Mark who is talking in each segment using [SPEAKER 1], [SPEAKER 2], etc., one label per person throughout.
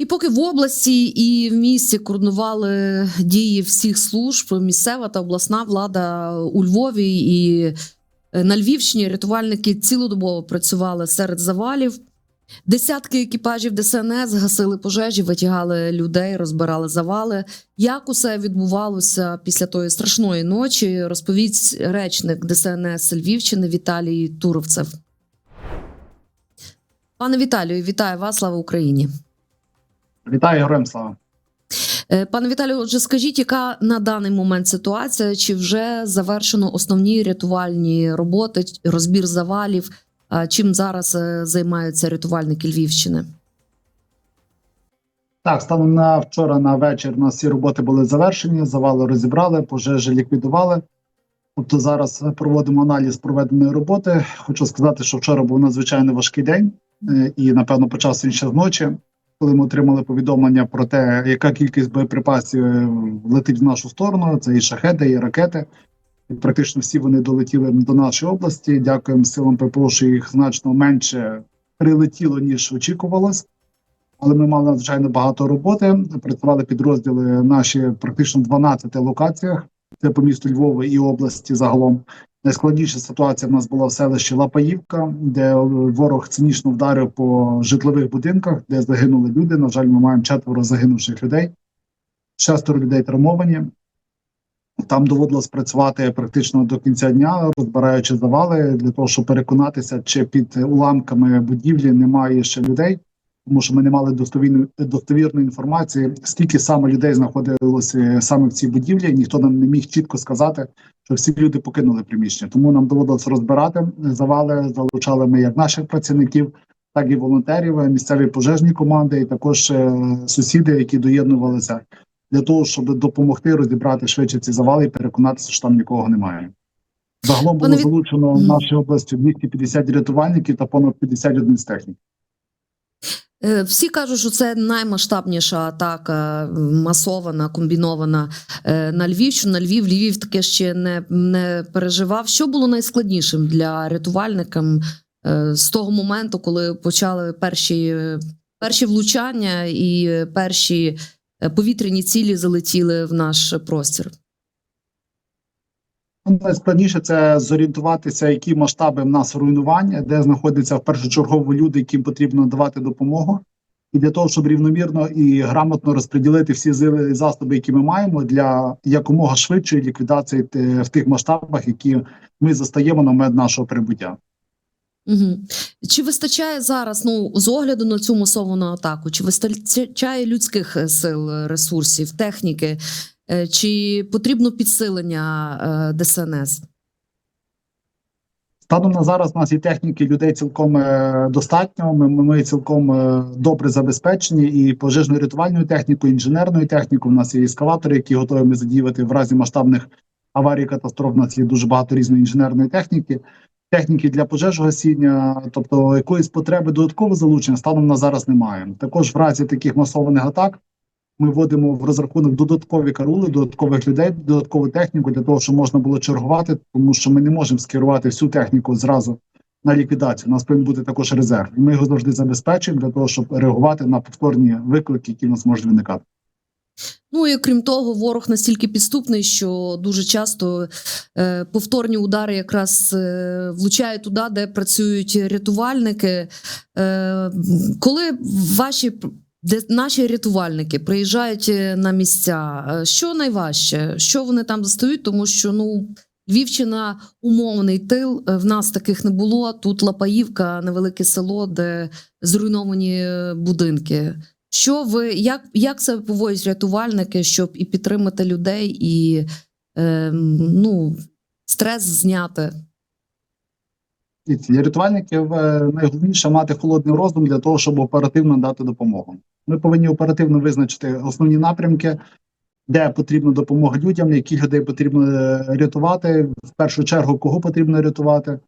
[SPEAKER 1] І поки в області і в місті координували дії всіх служб, місцева та обласна влада у Львові і е, на Львівщині рятувальники цілодобово працювали серед завалів. Десятки екіпажів ДСНС гасили пожежі, витягали людей, розбирали завали. Як усе відбувалося після тої страшної ночі? Розповість речник ДСНС Львівщини Віталій Туровцев. Пане Віталію, вітаю вас! Слава Україні!
[SPEAKER 2] Вітаю героям слава.
[SPEAKER 1] Е, Пане Віталію, отже, скажіть, яка на даний момент ситуація? Чи вже завершено основні рятувальні роботи, розбір завалів? Чим зараз е, займаються рятувальники Львівщини?
[SPEAKER 2] Так, станом на вчора на вечір у нас всі роботи були завершені, завали розібрали, пожежі ліквідували. Тобто зараз проводимо аналіз проведеної роботи. Хочу сказати, що вчора був надзвичайно важкий день, е, і напевно почався він ще з ночі, коли ми отримали повідомлення про те, яка кількість боєприпасів е, летить в нашу сторону. Це і шахеди, і ракети. І практично всі вони долетіли до нашої області. Дякуємо силам ППО, що їх значно менше прилетіло ніж очікувалось. Але ми мали надзвичайно багато роботи. Працювали підрозділи наші практично в 12 локаціях. Це по місту Львова і області загалом. Найскладніша ситуація в нас була в селищі Лапаївка, де ворог цинічно вдарив по житлових будинках, де загинули люди. На жаль, ми маємо четверо загинувших людей, шестеро людей травмовані. Там доводилось працювати практично до кінця дня, розбираючи завали для того, щоб переконатися, чи під уламками будівлі немає ще людей, тому що ми не мали достовірної достовірної інформації, скільки саме людей знаходилося саме в цій будівлі. і Ніхто нам не міг чітко сказати, що всі люди покинули приміщення. Тому нам доводилось розбирати завали. Залучали ми як наших працівників, так і волонтерів, місцеві пожежні команди, і також е, сусіди, які доєднувалися для того, щоб допомогти розібрати швидше ці завали і переконатися, що там нікого немає. Загалом було залучено в нашій області 250 рятувальників та понад 50 одиниць техніки.
[SPEAKER 1] Е, Всі кажуть, що це наймасштабніша атака масована, комбінована е, на Львівщину. На Львів Львів таке ще не, не переживав. Що було найскладнішим для рятувальників е, з того моменту, коли почали перші, перші влучання і перші повітряні цілі залетіли в наш простір?
[SPEAKER 2] Найскладніше це зорієнтуватися, які масштаби в нас руйнування, де знаходяться в першочергово люди, яким потрібно давати допомогу, і для того, щоб рівномірно і грамотно розподілити всі сили і засоби, які ми маємо, для якомога швидшої ліквідації в тих масштабах, які ми застаємо на момент нашого прибуття.
[SPEAKER 1] Угу. Чи вистачає зараз, ну з огляду на цю масовану атаку, чи вистачає людських е, сил, е, ресурсів, техніки, Е, чи потрібно підсилення е, ДСНС?
[SPEAKER 2] Станом на зараз у нас і техніки людей цілком е, достатньо. Ми, ми, цілком е, добре забезпечені і пожежною рятувальною технікою, інженерною технікою. У нас є ескалатори, які готові ми задіяти в разі масштабних аварій, катастроф. У нас є дуже багато різної інженерної техніки, техніки для пожежогасіння, тобто якоїсь потреби додаткового залучення станом на зараз немає. Також в разі таких масованих атак. Ми вводимо в розрахунок додаткові карули, додаткових людей, додаткову техніку для того, щоб можна було чергувати, тому що ми не можемо скерувати всю техніку зразу на ліквідацію. У нас повинен бути також резерв. І ми його завжди забезпечуємо для того, щоб реагувати на повторні виклики, які в нас можуть виникати.
[SPEAKER 1] Ну і крім того, ворог настільки підступний, що дуже часто е, повторні удари якраз е, влучають туди, де працюють рятувальники. Е, коли ваші де наші рятувальники приїжджають е, на місця, е, що найважче? Що вони там застають? Тому що ну. Львівщина умовний тил. е, В нас таких не було. Тут Лапаївка, невелике село, де зруйновані будинки. Що ви як, як це поводять рятувальники, щоб і підтримати людей, і е, ну, стрес зняти?
[SPEAKER 2] Ці рятувальників найголовніше мати холодний розум для того, щоб оперативно дати допомогу. Ми повинні оперативно визначити основні напрямки, де потрібна допомога людям, яких людей потрібно е, рятувати, в першу чергу кого потрібно рятувати,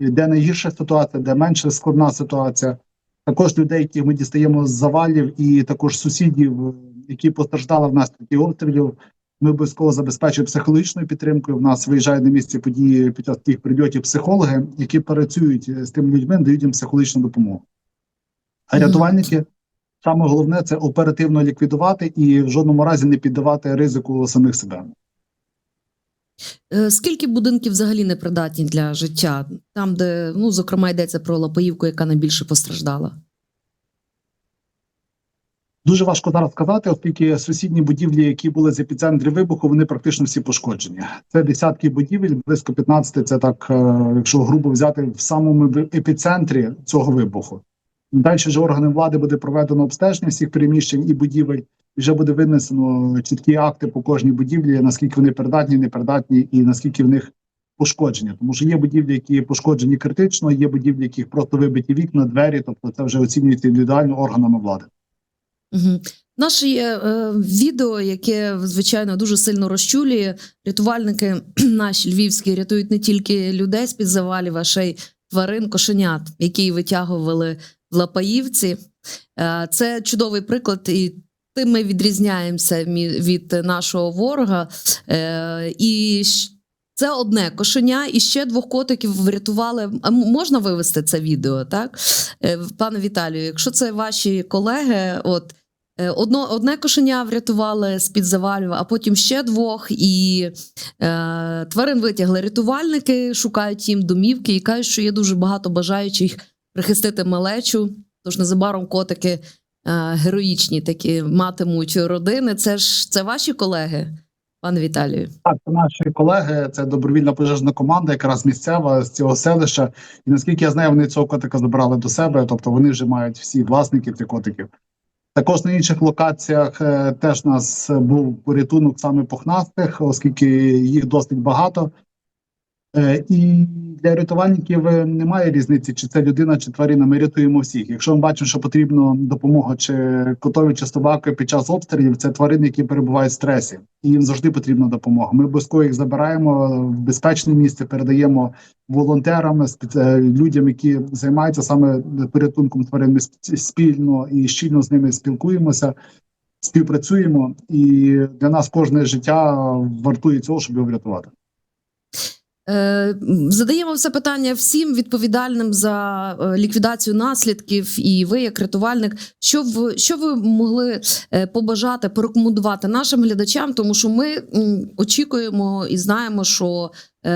[SPEAKER 2] де найгірша ситуація, де менше складна ситуація. Також людей, яких ми дістаємо з завалів, і також сусідів, е, які постраждали внаслідок обстрілів. Ми обов'язково забезпечуємо психологічною підтримкою. В нас виїжджають на місці події під час тих прильотів психологи, які працюють е, з тими людьми, дають їм психологічну допомогу. А рятувальники Саме головне це оперативно ліквідувати і в жодному разі не піддавати ризику самих себе.
[SPEAKER 1] Е, Скільки будинків взагалі непридатні для життя? Там, де, ну, зокрема, йдеться про Лапаївку, яка найбільше постраждала.
[SPEAKER 2] Дуже важко зараз сказати, оскільки сусідні будівлі, які були з епіцентрі вибуху, вони практично всі пошкоджені. Це десятки будівель, близько 15, Це так, е, якщо грубо взяти в самому епіцентрі цього вибуху. Далі вже органи влади буде проведено обстеження всіх приміщень і будівель. Вже буде винесено чіткі акти по кожній будівлі, наскільки вони придатні, непридатні, і наскільки в них пошкодження. Тому що є будівлі, які пошкоджені критично, є будівлі, яких просто вибиті вікна, двері. Тобто це вже оцінюється індивідуально органами влади.
[SPEAKER 1] Угу. Наше е, відео, яке звичайно дуже сильно розчулює. Рятувальники наші львівські рятують не тільки людей з під завалів, а ще й тварин, кошенят, які витягували в Лапаївці. Е, це чудовий приклад, і тим ми відрізняємося від нашого ворога. Е, і це одне кошеня, і ще двох котиків врятували. Можна вивести це відео, так? Е, Пане Віталію, якщо це ваші колеги, от одно, одне кошеня врятували з-під завалів, а потім ще двох, і е, тварин витягли рятувальники, шукають їм домівки і кажуть, що є дуже багато бажаючих прихистити малечу. Тож незабаром котики е, героїчні такі матимуть родини. Це ж це ваші колеги, пане Віталію.
[SPEAKER 2] Так, це наші колеги, це добровільна пожежна команда, якраз місцева з цього селища. І наскільки я знаю, вони цього котика забрали до себе, тобто вони вже мають всі власників цих котиків. Також на інших локаціях е, теж у нас був порятунок саме пухнастих, оскільки їх досить багато. Е, І для рятувальників е, немає різниці, чи це людина, чи тварина. Ми рятуємо всіх. Якщо ми бачимо, що потрібна допомога чи котові, чи собаки під час обстрілів, це тварини, які перебувають в стресі, і їм завжди потрібна допомога. Ми обов'язково їх забираємо в безпечне місце, передаємо волонтерам, е, людям, які займаються саме порятунком тварин. Ми спільно і щільно з ними спілкуємося. Співпрацюємо, і для нас кожне життя вартує цього, щоб його врятувати.
[SPEAKER 1] Е, Задаємо це питання всім відповідальним за е, ліквідацію наслідків, і ви, як рятувальник, що в що ви могли е, побажати, порекомендувати нашим глядачам, тому що ми очікуємо і знаємо, що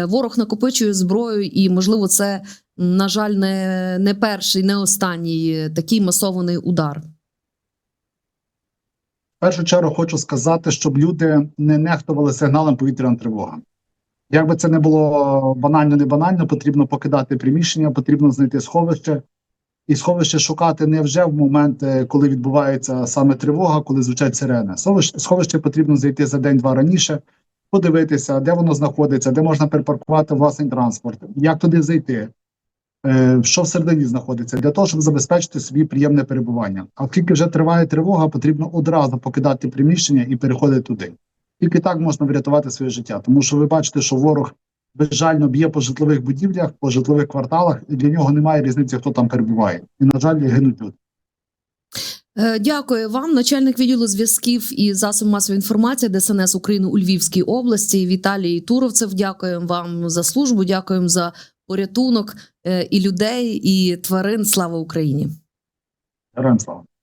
[SPEAKER 1] ворог накопичує зброю, і можливо, це на жаль, не, не перший, не останній такий масований удар.
[SPEAKER 2] В першу чергу хочу сказати, щоб люди не нехтували сигналом повітряна тривога. Як би це не було банально, не банально, потрібно покидати приміщення, потрібно знайти сховище. І сховище шукати не вже в момент, е, коли відбувається саме тривога, коли звучать сирени. Сховище, сховище потрібно зайти за день-два раніше, подивитися, де воно знаходиться, де можна припаркувати власний транспорт, як туди зайти, е, що всередині знаходиться, для того, щоб забезпечити собі приємне перебування. А оскільки вже триває тривога, потрібно одразу покидати приміщення і переходити туди. Тільки так можна врятувати своє життя, тому що ви бачите, що ворог безжально б'є по житлових будівлях, по житлових кварталах, і для нього немає різниці, хто там перебуває. І на жаль, гинуть люди.
[SPEAKER 1] Е, Дякую вам, начальник відділу зв'язків і засобів масової інформації ДСНС України у Львівській області. Віталій Туровцев. Дякуємо вам за службу. Дякуємо за порятунок е, і людей, і тварин. Слава Україні!
[SPEAKER 2] Героям слава.